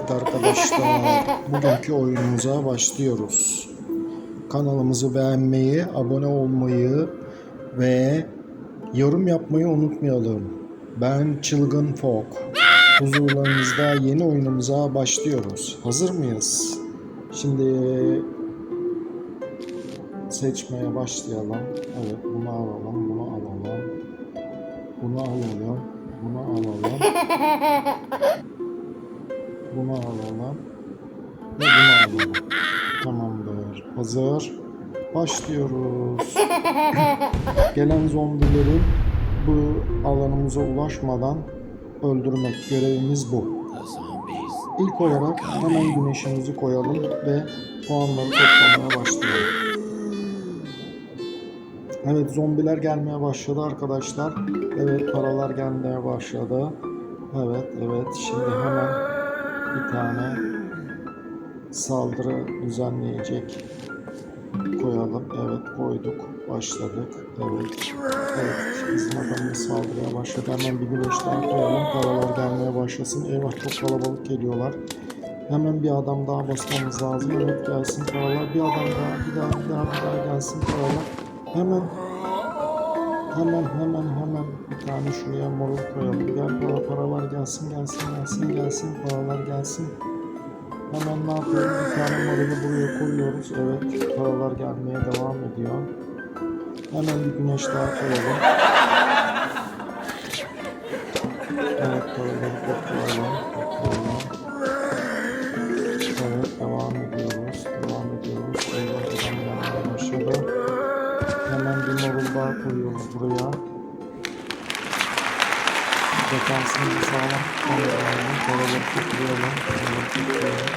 arkadaşlar. Bugünkü oyunumuza başlıyoruz. Kanalımızı beğenmeyi, abone olmayı ve yorum yapmayı unutmayalım. Ben Çılgın Fok. Huzurlarınızda yeni oyunumuza başlıyoruz. Hazır mıyız? Şimdi seçmeye başlayalım. Evet bunu alalım, bunu alalım. Bunu alalım, bunu alalım. Bunu alalım. Ve bunu alalım. Tamamdır. Hazır. Başlıyoruz. Gelen zombileri bu alanımıza ulaşmadan öldürmek. Görevimiz bu. İlk olarak hemen güneşimizi koyalım ve puanları toplamaya başlayalım. Evet zombiler gelmeye başladı arkadaşlar. Evet paralar gelmeye başladı. Evet evet şimdi hemen tane saldırı düzenleyecek koyalım. Evet koyduk. Başladık. Evet. Evet. Bizim adamımız saldırıya başladı. Hemen bir güneş koyalım. Paralar gelmeye başlasın. Eyvah çok kalabalık geliyorlar. Hemen bir adam daha basmamız lazım. Evet gelsin paralar. Bir adam daha, bir daha, bir daha, bir daha gelsin paralar. Hemen Hemen hemen hemen bir tane şuraya morul koyalım. Gel para, paralar gelsin gelsin gelsin gelsin paralar gelsin. Hemen ne yapıyoruz? Bir tane morulu buraya koyuyoruz. Evet paralar gelmeye devam ediyor. Hemen bir güneş daha koyalım. Evet paraları toplayalım. Toplayalım. Daha koyuyoruz buraya. Dekansımızı sağlam tutmamız lazım. Tutlayalım.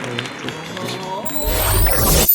Evet çok güzel.